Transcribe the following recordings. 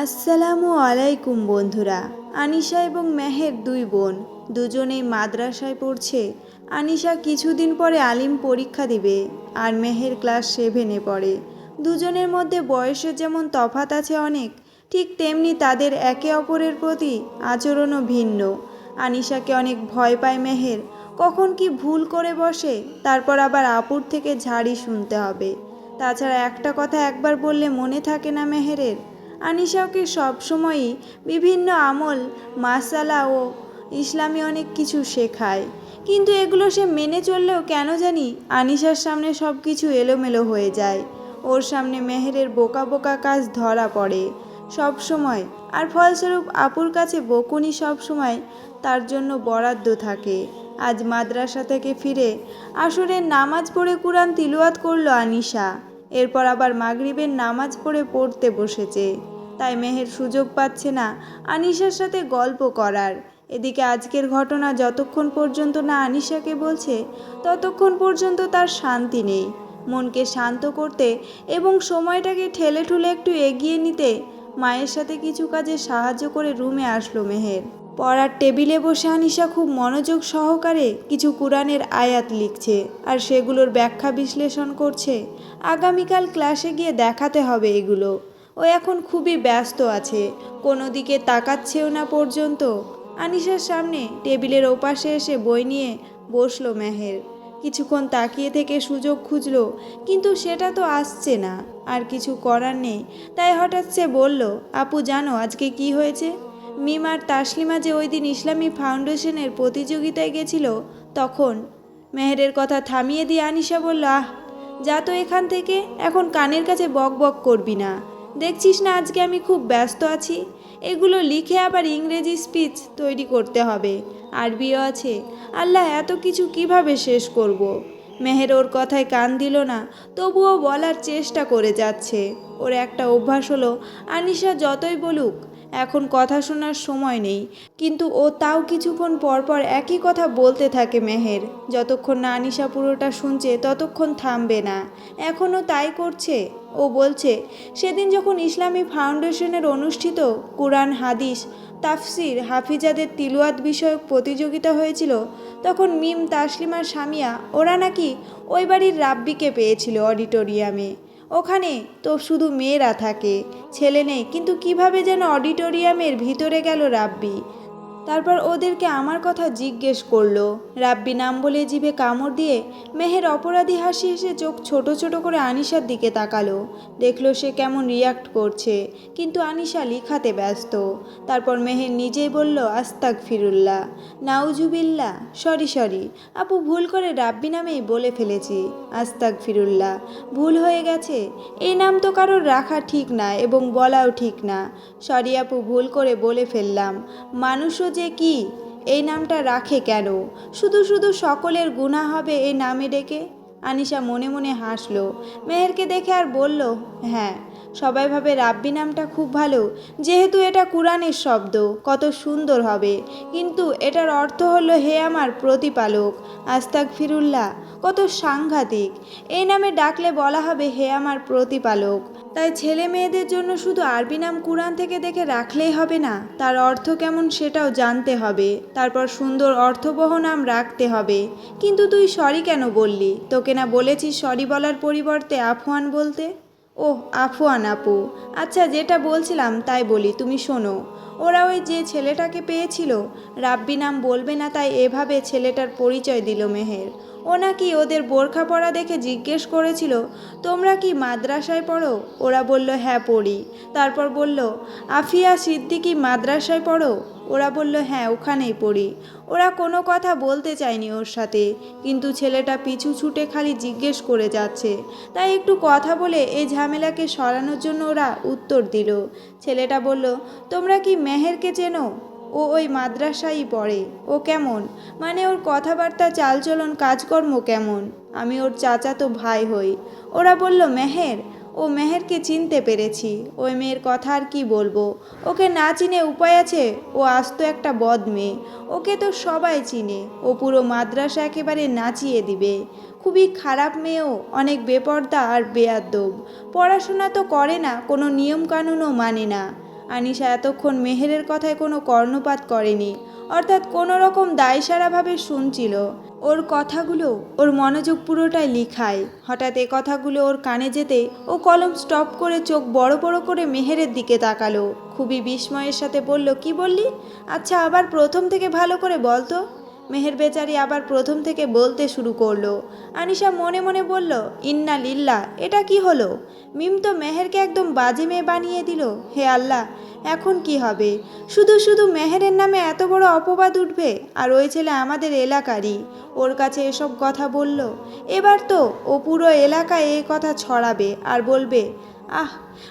আসসালামু আলাইকুম বন্ধুরা। আনিশা এবং মেহের দুই বোন, দুজনেই মাদ্রাসায় পড়ছে। আনিশা কিছুদিন পরে আলিম পরীক্ষা দিবে আর মেহের ক্লাস সেভেনে পড়ে। দুজনের মধ্যে বয়সের যেমন তফাত আছে অনেক, ঠিক তেমনি তাদের একে অপরের প্রতি আচরণও ভিন্ন। আনিশাকে অনেক ভয় পায় মেহের, কখন কি ভুল করে বসে, তারপর আবার আপুর থেকে ঝাড়ি শুনতে হবে। তাছাড়া একটা কথা একবার বললে মনে থাকে না মেহেরের আনিশাকে সবসময়ই বিভিন্ন আমল, মাসালা ও ইসলামী অনেক কিছু শেখায়। কিন্তু এগুলো সে মেনে চললেও কেন জানি আনিশার সামনে সব কিছু এলোমেলো হয়ে যায়। ওর সামনে মেহেরের বোকা বোকা কাজ ধরা পড়ে। সব সময়, আর ফলস্বরূপ আপুর কাছে বকুনি সব সময় তার জন্য বরাদ্দ থাকে। আজ মাদ্রাসা থেকে ফিরে আসরের নামাজ পড়ে কুরআন তিলুয়াত করল আনিশা। এরপর আবার মাগরিবের নামাজ পড়ে পড়তে বসেছে। তাই মেহের সুযোগ পাচ্ছে না আনিশার সাথে গল্প করার। এদিকে আজকের ঘটনা যতক্ষণ পর্যন্ত না আনিশাকে বলছে, ততক্ষণ পর্যন্ত তার শান্তি নেই। মনকে শান্ত করতে এবং সময়টাকে ঠেলে ঠুলে একটু এগিয়ে নিতে মায়ের সাথে কিছু কাজে সাহায্য করে রুমে আসলো মেহের। পড়ার টেবিলে বসে আনিশা খুব মনোযোগ সহকারে কিছু কোরআনের আয়াত লিখছে আর সেগুলোর ব্যাখ্যা বিশ্লেষণ করছে। আগামীকাল ক্লাসে গিয়ে দেখাতে হবে এগুলো। ও এখন খুবই ব্যস্ত আছে। কোনো দিকে তাকাচ্ছেও না পর্যন্ত। আনিশার সামনে টেবিলের ওপাশে এসে বই নিয়ে বসল মেহের। কিছুক্ষণ তাকিয়ে থেকে সুযোগ খুঁজলো, কিন্তু সেটা তো আসছে না। আর কিছু করার নেই। তাই হঠাৎ সে বলল, আপু, জানো আজকে কি হয়েছে? মিম আর তাসলিমা যে ওই দিন ইসলামী ফাউন্ডেশনের প্রতিযোগিতায় গেছিল, তখন। মেহেরের কথা থামিয়ে দিয়ে আনিশা বলল, আহ, যা তো এখান থেকে, এখন কানের কাছে বক বক করবি না। দেখছিস না আজকে আমি খুব ব্যস্ত আছি? এগুলো লিখে আবার ইংরেজি স্পিচ তৈরি করতে হবে। আরবিও আছে। আল্লাহ এত কিছু কীভাবে শেষ করব। মেহের ওর কথায় কান দিল না, তবুও বলার চেষ্টা করে যাচ্ছে। ওর একটা অভ্যাস হলো, আনিশা যতই বলুক, এখন কথা শোনার সময় নেই। কিন্তু ও তাও কিছুক্ষণ পরপর একই কথা বলতে থাকে মেহের। যতক্ষণ না আনিশা পুরোটা শুনছে, ততক্ষণ থামবে না। এখনও তাই করছে? ও বলছে, সেদিন যখন ইসলামী ফাউন্ডেশনের অনুষ্ঠিত কোরআন, হাদিস, তাফসির, হাফিজাদের তিলুয়াত বিষয়ক প্রতিযোগিতা হয়েছিল, তখন মিম তাসলিমার সামিয়া ওরা নাকি ওই বাড়ির রাব্বিকে পেয়েছিল অডিটোরিয়ামে। ওখানে তো শুধু মেয়েরা থাকে, ছেলে নেই, কিন্তু কীভাবে যেন অডিটোরিয়ামের ভিতরে গেল রাব্বি। তারপর ওদেরকে আমার কথা জিজ্ঞেস করল। রাব্বি নাম বলে জিভে কামড় দিয়ে মেহের অপরাধী হাসি হেসে চোখ ছোট ছোট করে আনিশার দিকে তাকালো। দেখল সে কেমন রিয়াক্ট করছে, কিন্তু আনিশা লিখাতে ব্যস্ত। তারপর মেহের নিজেই বলল আস্তাক ফিরুল্লাহ নাউজুবিল্লা সরি সরি। আপু, ভুল করে রাব্বি নামেই বলে ফেলেছি। আস্তাক ফিরুল্লাহ ভুল হয়ে গেছে? এই নাম তো কারোর রাখা ঠিক না এবং বলাও ঠিক না। সরি আপু, ভুল করে বলে ফেললাম। মানুষও যে কি? এই নামটা রাখে কেন? শুধু শুধু সকলের গুণা হবে এই নামে ডেকে? আনিশা মনে মনে হাসলো। মেহেরকে দেখে আর বলল হ্যাঁ সবাই ভাবে রাব্বি নামটা খুব ভালো। যেহেতু এটা কোরআনের শব্দ, কত সুন্দর হবে। কিন্তু এটার অর্থ হলো, হে আমার প্রতিপালক আস্তাক ফিরুল্লাহ কত সাংঘাতিক। এই নামে ডাকলে বলা হবে, হে আমার প্রতিপালক। তাই ছেলে মেয়েদের জন্য শুধু আরবি নাম কোরআন থেকে দেখে রাখলেই হবে না, তার অর্থ কেমন সেটাও জানতে হবে, তারপর সুন্দর অর্থবহ নাম রাখতে হবে। কিন্তু তুই সরি কেন বললি? তোকে না বলেছিস সরি বলার পরিবর্তে আফওয়ান বলতে? ওহ, আফওয়ান আপু। আচ্ছা যেটা বলছিলাম তাই বলি, তুমি শোনো। ওরা ওই যে ছেলেটাকে পেয়েছিল, রাব্বি নাম বলবে না তাই এভাবে ছেলেটার পরিচয় দিল মেহের। ও নাকি ওদের বোরখা পরা দেখে জিজ্ঞেস করেছিল, তোমরা কি মাদ্রাসায় পড়ো? ওরা বলল হ্যাঁ পড়ি। তারপর বলল, আফিয়া সিদ্দিকি মাদ্রাসায় পড়ো? ওরা বলল হ্যাঁ ওখানেই পড়ি। ওরা কোনো কথা বলতে চায়নি ওর সাথে, কিন্তু ছেলেটা পিছু ছুটে খালি জিজ্ঞেস করে যাচ্ছে। তাই একটু কথা বলে এই ঝামেলাকে সরানোর জন্য ওরা উত্তর দিল। ছেলেটা বলল, তোমরা কি মেহেরকে চেনো? ও ওই মাদ্রাসায় পড়ে। ও কেমন? মানে ওর কথাবার্তা, চালচলন, কাজকর্ম কেমন? আমি ওর চাচাতো ভাই হই। ওরা বলল, মেহের, ও মেহেরকে চিনতে পেরেছি। ওই মেয়ের কথা আর কি বলব? ওকে না চিনে উপায় আছে? ও আস্ত একটা বদ মেয়ে। ওকে তো সবাই চিনে। ও পুরো মাদ্রাসা একেবারে নাচিয়ে দিবে। খুবই খারাপ মেয়েও, অনেক বেপর্দা আর বেয়াদ্দব। পড়াশোনা তো করে না, কোনো নিয়মকানুনও মানে না। আনিশা এতক্ষণ মেহেরের কথায় কোনো কর্ণপাত করেনি, অর্থাৎ কোনো রকম দায়সারাভাবে শুনছিল। ওর কথাগুলো ওর মনোযোগ পুরোটাই লিখায়। হঠাৎ এ কথাগুলো ওর কানে যেতে ও কলম স্টপ করে চোখ বড় বড় করে মেহেরের দিকে তাকালো। খুবই বিস্ময়ের সাথে বলল, কি বললি? আচ্ছা আবার প্রথম থেকে ভালো করে বল তো। মেহের বেচারি আবার প্রথম থেকে বলতে শুরু করল। আনিশা মনে মনে বলল, ইন্না লিল্লা, এটা কি হলো? মিম তো মেহেরকে একদম বাজে মেয়ে বানিয়ে দিল। হে আল্লাহ, এখন কি হবে? শুধু শুধু মেহেরের নামে এত বড় অপবাদ উঠবে? আর ওই ছেলে আমাদের এলাকারই। ওর কাছে এসব কথা বলল। এবার তো ও পুরো এলাকায় এই কথা ছড়াবে আর বলবে, আহ,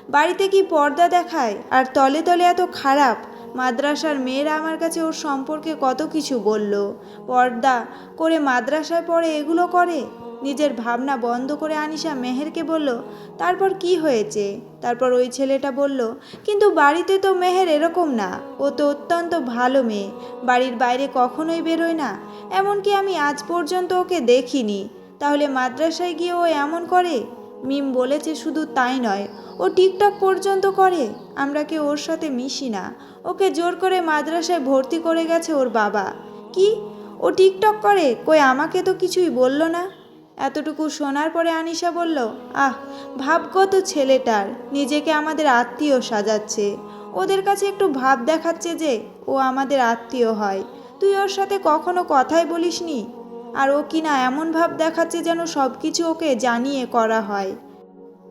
বাড়িতে কি পর্দা দেখায়? আর তলে তলে এত খারাপ মাদ্রাসার মেয়েরা আমার কাছে ওর সম্পর্কে কত কিছু বলল। পর্দা করে মাদ্রাসায় পড়ে এগুলো করে? নিজের ভাবনা বন্ধ করে আনিশা মেহেরকে বলল, তারপর কি হয়েছে? তারপর ওই ছেলেটা বলল, কিন্তু বাড়িতে তো মেহের এরকম না। ও তো অত্যন্ত ভালো মেয়ে। বাড়ির বাইরে কখনোই বেরোয় না। এমনকি আমি আজ পর্যন্ত ওকে দেখিনি। তাহলে মাদ্রাসায় গিয়ে ও এমন করে? মিম বলেছে শুধু তাই নয়, ও টিকটক পর্যন্ত করে, আমরা কেউ ওর সাথে মিশি না। ওকে জোর করে মাদ্রাসায় ভর্তি করে গেছে ওর বাবা। কি? ও টিকটক করে? কই আমাকে তো কিছুই বলল না? এতটুকু শোনার পরে আনিশা বলল, আহ, ভাবগত ছেলেটার, নিজেকে আমাদের আত্মীয় সাজাচ্ছে। ওদের কাছে একটু ভাব দেখাচ্ছে যে, ও আমাদের আত্মীয় হয়। তুই ওর সাথে কখনো কথাই বলিসনি? আর ও কিনা এমন ভাব দেখাচ্ছে যেন সব কিছু ওকে জানিয়ে করা হয়।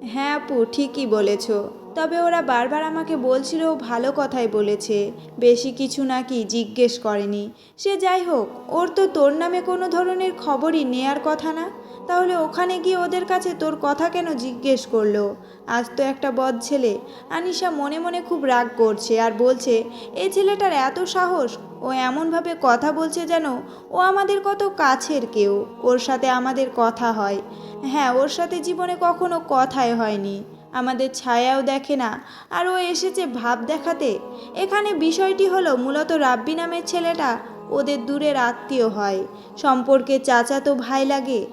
হ্যাঁ আপু, ঠিকই বলেছ। তবে ওরা বারবার আমাকে বলছিল ও ভালো কথাই বলেছে। বেশি কিছু নাকি জিজ্ঞেস করেনি। সে যাই হোক, ওর তো তোর নামে কোনো ধরনের খবরই নেয়ার কথা না। তাহলে ওখানে গিয়ে ওদের কাছে তোর কথা কেন জিজ্ঞেস করল? আজ তো একটা বদ ছেলে। আনিশা মনে মনে খুব রাগ করছে আর বলছে এই ছেলেটার এত সাহস ও এমনভাবে কথা বলছে যেন ও আমাদের কত কাছের কেউ। ওর সাথে আমাদের কথা হয়। হ্যাঁ ওর সাথে জীবনে কখনো কথাই হয়নি। আমাদের ছায়াও দেখে না। আর ও এসেছে ভাব দেখাতে। এখানে বিষয়টি হলো মূলত রাব্বি নামের ছেলেটা ওদের দূরের আত্মীয় হয়। সম্পর্কে চাচা তো ভাই লাগে।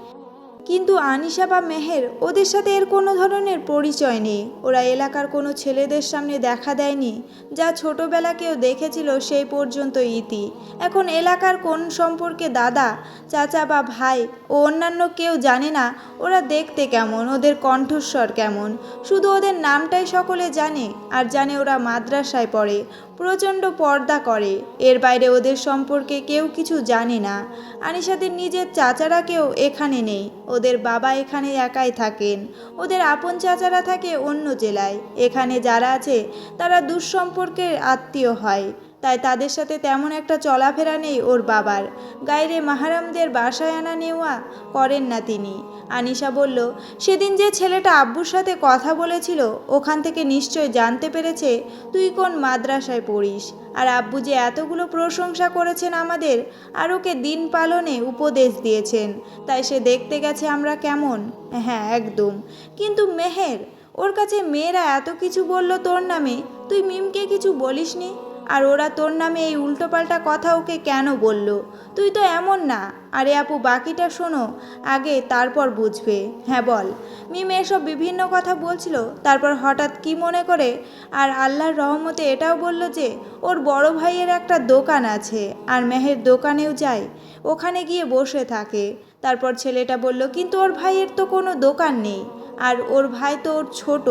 কিন্তু আনিশা বা মেহের ওদের সাথে এর কোনো ধরনের পরিচয় নেই। ওরা এলাকার কোনো ছেলেদের সামনে দেখা দেয়নি, যা ছোটবেলা কেউ দেখেছিল সেই পর্যন্ত ইতি। এখন এলাকার কোন সম্পর্কে দাদা, চাচা বা ভাই ও অন্যান্য কেউ জানে না, ওরা দেখতে কেমন, ওদের কণ্ঠস্বর কেমন। শুধু ওদের নামটাই সকলে জানে, আর জানে ওরা মাদ্রাসায় পড়ে। প্রচণ্ড পর্দা করে। এর বাইরে ওদের সম্পর্কে কেউ কিছু জানে না। আনিশাদের নিজের চাচারা কেউ এখানে নেই। ওদের বাবা এখানে একাই থাকেন। ওদের আপন চাচারা থাকে অন্য জেলায়। এখানে যারা আছে, তারা দুঃসম্পর্কের আত্মীয় হয়। তাই তাদের সাথে তেমন একটা চলাফেরা নেই ওর বাবার। গাইরে মাহারামদের বাসায় আনা নেওয়া করেন না তিনি। আনিশা বলল, সেদিন যে ছেলেটা আব্বুর সাথে কথা বলেছিল, ওখান থেকে নিশ্চয় জানতে পেরেছে তুই কোন মাদ্রাসায় পড়িস। আর আব্বু যে এতগুলো প্রশংসা করেছেন আমাদের, আর ওকে দিন পালনে উপদেশ দিয়েছেন, তাই সে দেখতে গেছে আমরা কেমন। হ্যাঁ একদম। কিন্তু মেহের, ওর কাছে মেয়েরা এত কিছু বলল তোর নামে, তুই মিমকে কিছু বলিসনি? আর ওরা তোর নামে এই উল্টোপাল্টা কথা ওকে কেন বলল? তুই তো এমন না। আরে আপু, বাকিটা শোনো। আগে তারপর বুঝবে। হ্যাঁ বল। মিম এসব বিভিন্ন কথা বলছিল। তারপর হঠাৎ কি মনে করে? আর আল্লাহর রহমতে এটাও বলল যে, ওর বড় ভাইয়ের একটা দোকান আছে আর মেহের দোকানেও যায়। ওখানে গিয়ে বসে থাকে। তারপর ছেলেটা বলল, কিন্তু ওর ভাইয়ের তো কোনো দোকান নেই। আর ওর ভাই তো ওর ছোট।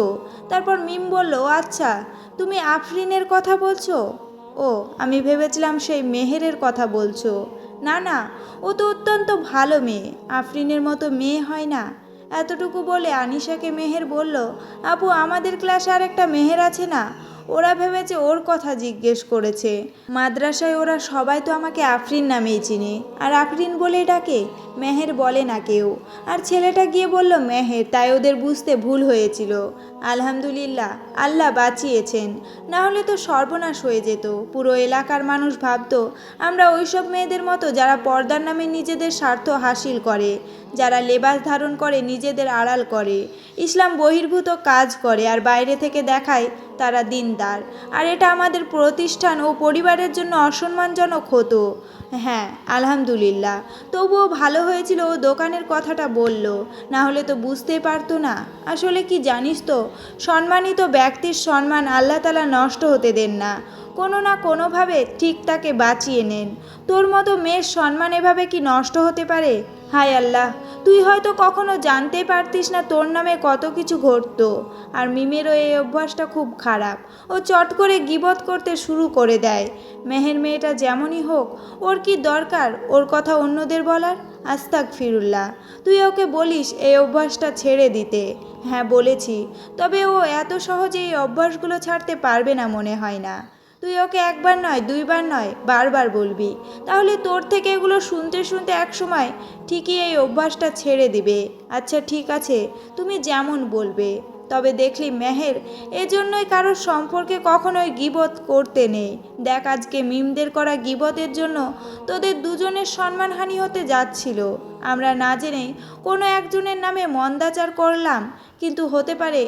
তারপর মিম বলল আচ্ছা তুমি আফরিনের কথা বলছো? ও, আমি ভেবেছিলাম সেই মেহেরের কথা বলছো। না না, ও তো অত্যন্ত ভালো মেয়ে, আফরিনের মতো মেয়ে হয় না। এতটুকু বলে আনিশাকে মেহের বলল, আপু, আমাদের ক্লাসে আর একটা মেহের আছে না? ওরা ভেবেছে ওর কথা জিজ্ঞেস করেছে। মাদ্রাসায় ওরা সবাই তো আমাকে আফরিন নামেই চিনে। আর আফরিন বলে ডাকে, মেহের বলে না কেউ। আর ছেলেটা গিয়ে বলল, মেহের তাই ওদের বুঝতে ভুল হয়েছিল। আলহামদুলিল্লাহ, আল্লাহ বাঁচিয়েছেন। না হলে তো সর্বনাশ হয়ে যেত। পুরো এলাকার মানুষ ভাবতো, আমরা ওইসব মেয়েদের মতো যারা পর্দার নামে নিজেদের স্বার্থ হাসিল করে, যারা লেবাস ধারণ করে নিজেদের আড়াল করে। ইসলাম বহির্ভূত কাজ করে আর বাইরে থেকে দেখায় তারা দিনদার। আর এটা আমাদের প্রতিষ্ঠান ও পরিবারের জন্য অসম্মানজনক হতো। হ্যাঁ আলহামদুলিল্লাহ। তবুও ভালো হয়েছিল ও দোকানের কথাটা বলল। না হলে তো বুঝতেই পারতো না। আসলে কি জানিস তো সম্মানিত ব্যক্তির সম্মান আল্লাহ তালা নষ্ট হতে দেন না। কোনো না কোনোভাবে ঠিক তাকে বাঁচিয়ে নেন। তোর মতো মেয়ের সম্মান এভাবে কি নষ্ট হতে পারে? হায় আল্লাহ, তুই হয়তো কখনো জানতেই পারতিস না তোর নামে কত কিছু ঘটতো। আর মিমেরও এই অভ্যাসটা খুব খারাপ। ও চট করে গিবত করতে শুরু করে দেয়। মেহের মেয়েটা যেমনই হোক, ওর কি দরকার? ওর কথা অন্যদের বলার? আস্তাক ফিরুল্লাহ তুই ওকে বলিস এই অভ্যাসটা ছেড়ে দিতে। হ্যাঁ বলেছি, তবে ও এত সহজে এই অভ্যাসগুলো ছাড়তে পারবে না মনে হয় না। তুই ওকে একবার নয়, দুইবার নয়, বারবার বলবি। তাহলে তোর থেকে এগুলো শুনতে শুনতে একসময় ঠিকই এই অভ্যাসটা ছেড়ে দিবে। আচ্ছা ঠিক আছে, তুমি যেমন বলবে। তবে দেখলি মেহের, এজন্যই কারোর সম্পর্কে কখনোই গিবত করতে নেই। দেখ আজকে মিমদের করা গিবতের জন্য তোদের দুজনের সম্মানহানি হতে যাচ্ছিল। আমরা না জেনেই কোনো একজনের নামে মন্দাচার করলাম, কিন্তু হতে পারে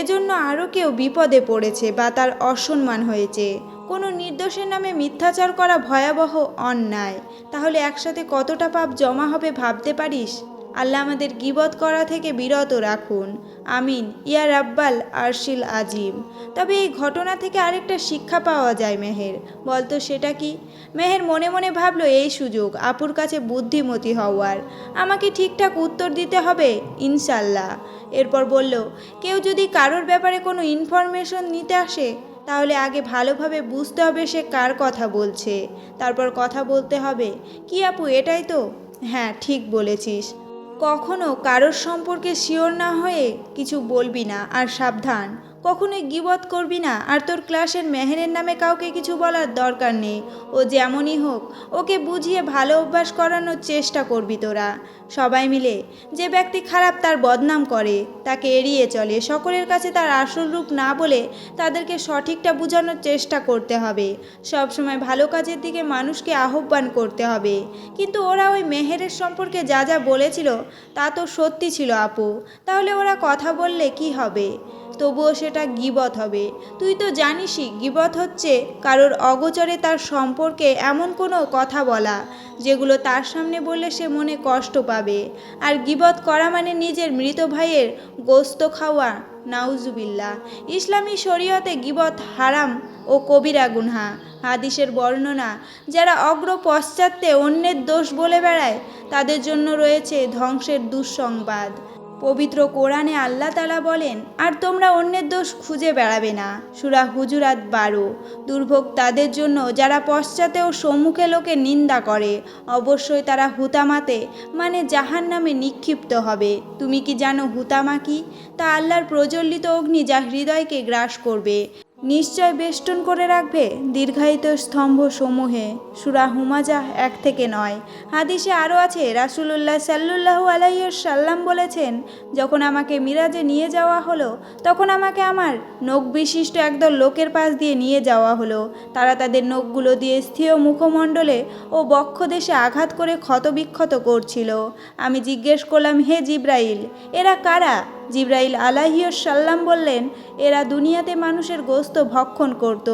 এজন্য আরও কেউ বিপদে পড়েছে বা তার অসম্মান হয়েছে। কোনো নির্দোষের নামে মিথ্যাচার করা ভয়াবহ অন্যায়। তাহলে একসাথে কতটা পাপ জমা হবে ভাবতে পারিস? আল্লাহ আমাদের গিবত করা থেকে বিরত রাখুন। আমিন। ইয়া রাব্বাল আরশিল আজিম। তবে এই ঘটনা থেকে আরেকটা শিক্ষা পাওয়া যায় মেহের। বলতো সেটা কি? মেহের মনে মনে ভাবলো, এই সুযোগ আপুর কাছে বুদ্ধিমতী হওয়ার। আমাকে ঠিকঠাক উত্তর দিতে হবে? ইনশাল্লাহ এরপর বলল, কেউ যদি কারোর ব্যাপারে কোনো ইনফরমেশন নিতে আসে, তাহলে আগে ভালোভাবে বুঝতে হবে সে কার কথা বলছে। তারপর কথা বলতে হবে, কি আপু, এটাই তো? হ্যাঁ ঠিক বলেছিস। কখনো কারোর সম্পর্কে শিওর না হয়ে কিছু বলবি না আর সাবধান। কখনোই গিবত করবি না। আর তোর ক্লাসের মেহেরের নামে কাউকে কিছু বলার দরকার নেই। ও যেমনই হোক, ওকে বুঝিয়ে ভালো অভ্যাস করানোর চেষ্টা করবি তোরা। সবাই মিলে যে ব্যক্তি খারাপ তার বদনাম করে, তাকে এড়িয়ে চলে। সকলের কাছে তার আসল রূপ না বলে তাদেরকে সঠিকটা বোঝানোর চেষ্টা করতে হবে। সবসময় ভালো কাজের দিকে মানুষকে আহ্বান করতে হবে। কিন্তু ওরা ওই মেহেরের সম্পর্কে যা যা বলেছিল, তা তো সত্যি ছিল আপু। তাহলে ওরা কথা বললে কি হবে? তবুও সেটা গিবত হবে। তুই তো জানিসই, গিবত হচ্ছে কারোর অগোচরে তার সম্পর্কে এমন কোনো কথা বলা, যেগুলো তার সামনে বললে সে মনে কষ্ট পাবে। আর গিবত করা মানে নিজের মৃত ভাইয়ের গোস্ত খাওয়া নাউজুবিল্লা ইসলামী শরীয়তে গিবত হারাম ও কবিরা গুনহা। হাদিসের বর্ণনা, যারা অগ্র পশ্চাত্যে অন্যের দোষ বলে বেড়ায়, তাদের জন্য রয়েছে ধ্বংসের দুঃসংবাদ। পবিত্র কোরআনে আল্লাহ তালা বলেন, আর তোমরা অন্যের দোষ খুঁজে বেড়াবে না। সুরা হুজুরাত বারো। দুর্ভোগ তাদের জন্য যারা পশ্চাতে ও সম্মুখে লোকে নিন্দা করে, অবশ্যই তারা হুতামাতে মানে জাহান নামে নিক্ষিপ্ত হবে। তুমি কি জানো হুতামা কি? তা আল্লাহর প্রজ্বলিত অগ্নি যা হৃদয়কে গ্রাস করবে। নিশ্চয় বেষ্টন করে রাখবে দীর্ঘায়িত স্তম্ভ সমূহে সুরা হুমাজা এক থেকে নয়। হাদিসে আরও আছে, রাসুলুল্লাহ সাল্লুল্লাহু আলাইহির সাল্লাম বলেছেন, যখন আমাকে মিরাজে নিয়ে যাওয়া হলো, তখন আমাকে আমার নখ বিশিষ্ট একদল লোকের পাশ দিয়ে নিয়ে যাওয়া হলো। তারা তাদের নখগুলো দিয়ে স্থির মুখমণ্ডলে ও বক্ষদেশে আঘাত করে ক্ষতবিক্ষত করছিল। আমি জিজ্ঞেস করলাম, হে জিব্রাইল, এরা কারা? জিব্রাইল আলাহিয়র সাল্লাম বললেন, এরা দুনিয়াতে মানুষের গোস্ত ভক্ষণ করত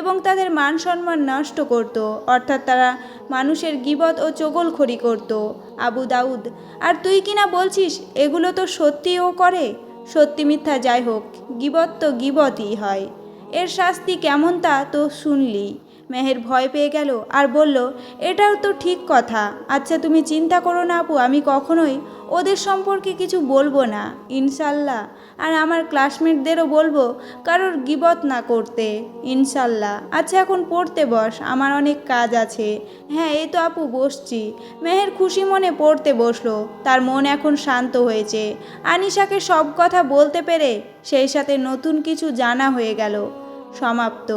এবং তাদের মান সম্মান নষ্ট করত। অর্থাৎ তারা মানুষের গিবত ও চগলখড়ি করত। আবু দাউদ, আর তুই কিনা বলছিস, এগুলো তো সত্যি ও করে? সত্যি মিথ্যা যাই হোক গিবত তো গিবতই হয়। এর শাস্তি কেমন তা তো শুনলি। মেহের ভয় পেয়ে গেল আর বলল, এটাও তো ঠিক কথা। আচ্ছা তুমি চিন্তা করো না আপু, আমি কখনোই ওদের সম্পর্কে কিছু বলব না, ইনশাল্লাহ। আর আমার ক্লাসমেটদেরও বলব, কারোর গিবত না করতে, ইনশাল্লাহ। আচ্ছা এখন পড়তে বস, আমার অনেক কাজ আছে। হ্যাঁ এই তো আপু, বসছি। মেহের খুশি মনে পড়তে বসল, তার মন এখন শান্ত হয়েছে। আনিশাকে সব কথা বলতে পেরে সেই সাথে নতুন কিছু জানা হয়ে গেল। সমাপ্ত।